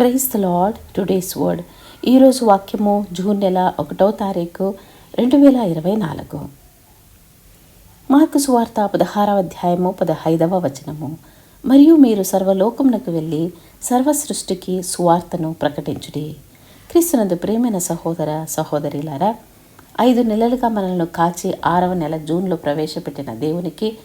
Praise the lord today's word ఈరోజు వాక్యము June నెల ఒకటో తారీఖు రెండు వేల ఇరవై నాలుగు. మార్కు సువార్త పదహారవ అధ్యాయము పదహైదవ వచనము. మరియు మీరు సర్వలోకమునకు వెళ్ళి సర్వ సృష్టికి సువార్తను ప్రకటించుడి. క్రీస్తునందు ప్రేమైన సహోదర సహోదరిలారా ఐదు నెలలుగా మనల్ని కాచి ఆరవ నెల జూన్లో ప్రవేశపెట్టిన దేవునికి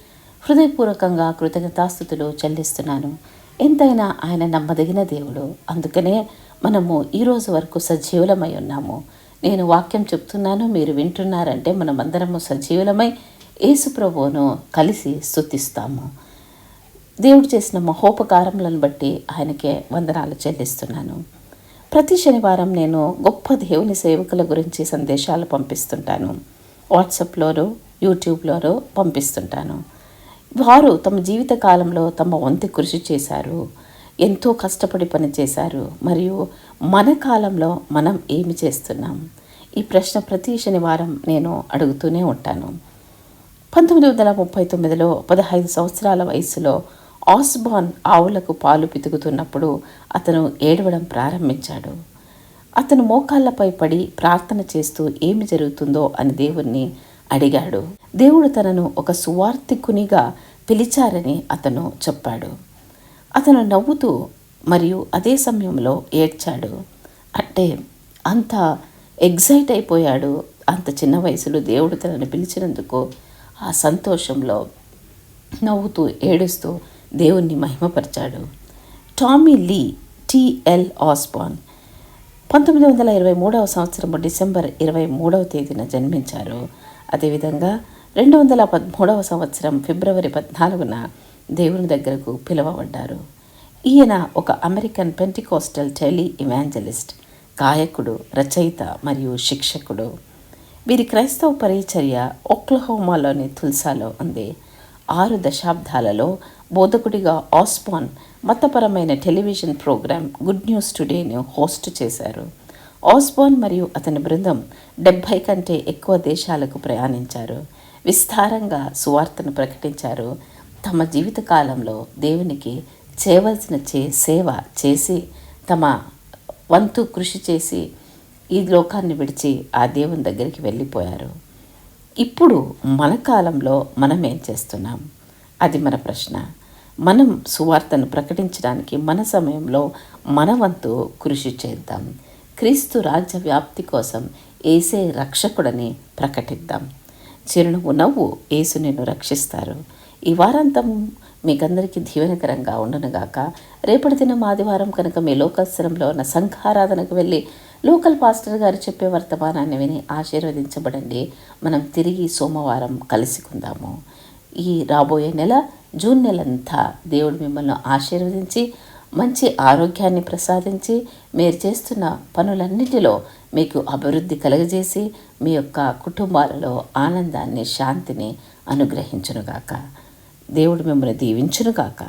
హృదయపూర్వకంగా కృతజ్ఞతాస్థుతులు చెల్లిస్తున్నాను. ఎంతైనా ఆయన నమ్మదగిన దేవుడు. అందుకనే మనము ఈరోజు వరకు సజీవులమై ఉన్నాము. నేను వాక్యం చెప్తున్నాను మీరు వింటున్నారంటే మనమందరము సజీవులమై యేసుప్రభువును కలిసి స్థుతిస్తాము దేవుడు చేసిన మహోపకారములను బట్టి ఆయనకే వందనాలు చెల్లిస్తున్నాను. ప్రతి శనివారం నేను గొప్ప దేవుని సేవకుల గురించి సందేశాలు పంపిస్తుంటాను. వాట్సాప్లోనూ యూట్యూబ్లోనూ పంపిస్తుంటాను. వారు తమ జీవిత కాలంలో తమ వంతు కృషి చేశారు ఎంతో కష్టపడి పనిచేశారు మరియు మన కాలంలో మనం ఏమి చేస్తున్నాం? ఈ ప్రశ్న ప్రతి శనివారం నేను అడుగుతూనే ఉంటాను. పంతొమ్మిది వందల ముప్పై తొమ్మిదిలో పదహైదు సంవత్సరాల వయసులో ఆస్బాన్ ఆవులకు పాలు పితుకుతున్నప్పుడు అతను ఏడవడం ప్రారంభించాడు. అతను మోకాళ్ళపై పడి ప్రార్థన చేస్తూ ఏమి జరుగుతుందో అని దేవుణ్ణి అడిగాడు. దేవుడు తనను ఒక సువార్థికునిగా పిలిచారని అతను చెప్పాడు. అతను నవ్వుతూ మరియు అదే సమయంలో ఏడ్చాడు. అంటే అంత ఎగ్జైట్ అయిపోయాడు అంత చిన్న వయసులో దేవుడు తనను పిలిచినందుకు ఆ సంతోషంలో నవ్వుతూ ఏడుస్తూ దేవుణ్ణి మహిమపరిచాడు. టామీ లీ టిఎల్ ఆస్బాన్ పంతొమ్మిది వందల ఇరవై మూడవ సంవత్సరం డిసెంబర్ ఇరవై మూడవ తేదీన జన్మించారు. అదేవిధంగా రెండు వందల పదమూడవ సంవత్సరం ఫిబ్రవరి పద్నాలుగున దేవుని దగ్గరకు పిలువబడ్డారు. ఈయన ఒక అమెరికన్ పెంటికోస్టల్ టెలి ఇవాంజలిస్ట్ గాయకుడు రచయిత మరియు శిక్షకుడు. వీరి క్రైస్తవ పరిచర్య ఒక్లహోమాలోని తుల్సాలో ఉంది. ఆరు దశాబ్దాలలో బోధకుడిగా ఆస్పాన్ మతపరమైన టెలివిజన్ ప్రోగ్రాం గుడ్ న్యూస్ టుడేను హోస్ట్ చేశారు. ఆస్బాన్ మరియు అతని బృందం డెబ్భై కంటే ఎక్కువ దేశాలకు ప్రయాణించారు. విస్తారంగా సువార్తను ప్రకటించారు. తమ జీవితకాలంలో దేవునికి చేయవలసిన చే సేవ చేసి తమ వంతు కృషి చేసి ఈ లోకాన్ని విడిచి ఆ దేవుని దగ్గరికి వెళ్ళిపోయారు. ఇప్పుడు మన కాలంలో మనం ఏం చేస్తున్నాం? అది మన ప్రశ్న. మనం సువార్తను ప్రకటించడానికి మన సమయంలో మన వంతు కృషి చేద్దాం. క్రీస్తు రాజ్య వ్యాప్తి కోసం ఏసే రక్షకుడని ప్రకటిద్దాం. చిరునవ్వు నవ్వు ఏసు నిన్ను రక్షిస్తారు. ఈ వారాంతం మీకందరికీ దీవెనకరంగా ఉండనుగాక. రేపటి దినం ఆదివారం కనుక మీ లోకస్థలంలో ఉన్న సంఘారాధనకు వెళ్ళి లోకల్ పాస్టర్ గారు చెప్పే వర్తమానాన్ని విని ఆశీర్వదించబడండి. మనం తిరిగి సోమవారం కలుసుకుందాము. ఈ రాబోయే నెల జూన్ నెలంతా దేవుడు మిమ్మల్ని ఆశీర్వదించి మంచి ఆరోగ్యాన్ని ప్రసాదించి మీరు చేస్తున్న పనులన్నిటిలో మీకు అభివృద్ధి కలుగజేసి మీ యొక్క కుటుంబాలలో ఆనందాన్ని శాంతిని అనుగ్రహించునుగాక. దేవుడు మిమ్మల్ని దీవించునుగాక.